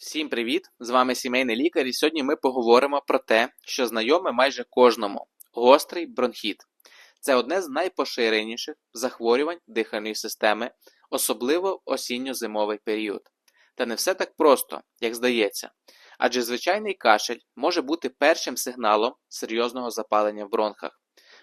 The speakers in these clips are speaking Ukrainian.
Всім привіт! З вами сімейний лікар, і сьогодні ми поговоримо про те, що знайоме майже кожному гострий бронхіт. Це одне з найпоширеніших захворювань дихальної системи, особливо в осінньо-зимовий період. Та не все так просто, як здається, адже звичайний кашель може бути першим сигналом серйозного запалення в бронхах.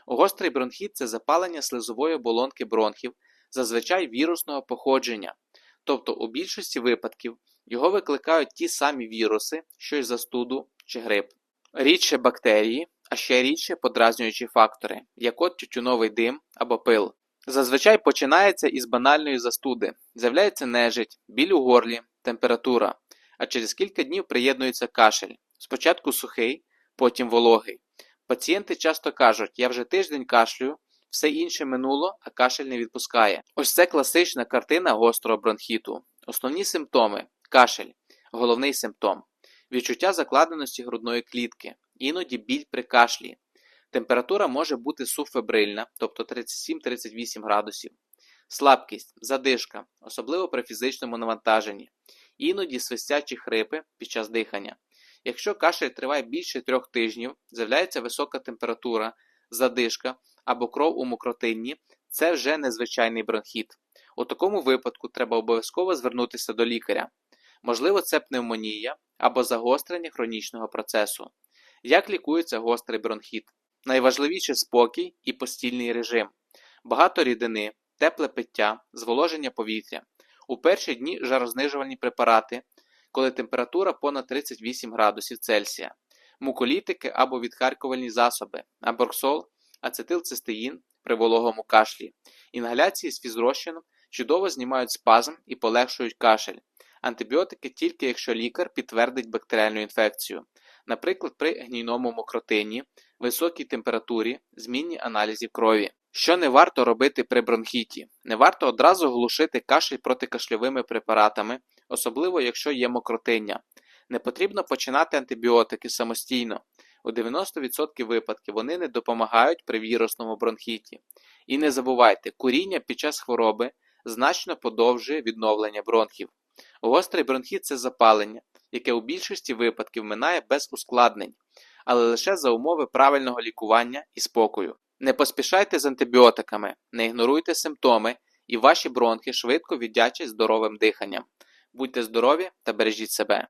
Гострий бронхіт це запалення слизової оболонки бронхів, зазвичай вірусного походження, тобто у більшості випадків його викликають ті самі віруси, що й застуду чи грип. Рідше бактерії, а ще рідше подразнюючі фактори, як от тютюновий дим або пил. Зазвичай починається із банальної застуди, з'являється нежить, біль у горлі, температура, а через кілька днів приєднується кашель. Спочатку сухий, потім вологий. Пацієнти часто кажуть, я вже тиждень кашлюю, все інше минуло, а кашель не відпускає. Ось це класична картина гострого бронхіту. Основні симптоми кашель, головний симптом, відчуття закладеності грудної клітки, іноді біль при кашлі. Температура може бути субфебрильна, тобто 37-38 градусів, слабкість, задишка, особливо при фізичному навантаженні, іноді свистячі хрипи під час дихання. Якщо кашель триває більше трьох тижнів, з'являється висока температура, задишка або кров у мокротинні, це вже незвичайний бронхіт. У такому випадку треба обов'язково звернутися до лікаря. Можливо, це пневмонія або загострення хронічного процесу. Як лікується гострий бронхіт? Найважливіше спокій і постільний режим, багато рідини, тепле пиття, зволоження повітря. У перші дні жарознижувальні препарати, коли температура понад 38 градусів Цельсія, муколітики або відхаркувальні засоби, аборксол, ацетилцистеїн при вологому кашлі, інгаляції з фізрозчином чудово знімають спазм і полегшують кашель. Антибіотики тільки якщо лікар підтвердить бактеріальну інфекцію, наприклад, при гнійному мокротині, високій температурі, змінні аналізів крові. Що не варто робити при бронхіті? Не варто одразу глушити кашель протикашльовими препаратами, особливо якщо є мокротиння. Не потрібно починати антибіотики самостійно. У 90% випадків вони не допомагають при вірусному бронхіті. І не забувайте, куріння під час хвороби значно подовжує відновлення бронхів. Гострий бронхіт це запалення, яке у більшості випадків минає без ускладнень, але лише за умови правильного лікування і спокою. Не поспішайте з антибіотиками, не ігноруйте симптоми, і ваші бронхи швидко віддячать здоровим диханням. Будьте здорові та бережіть себе.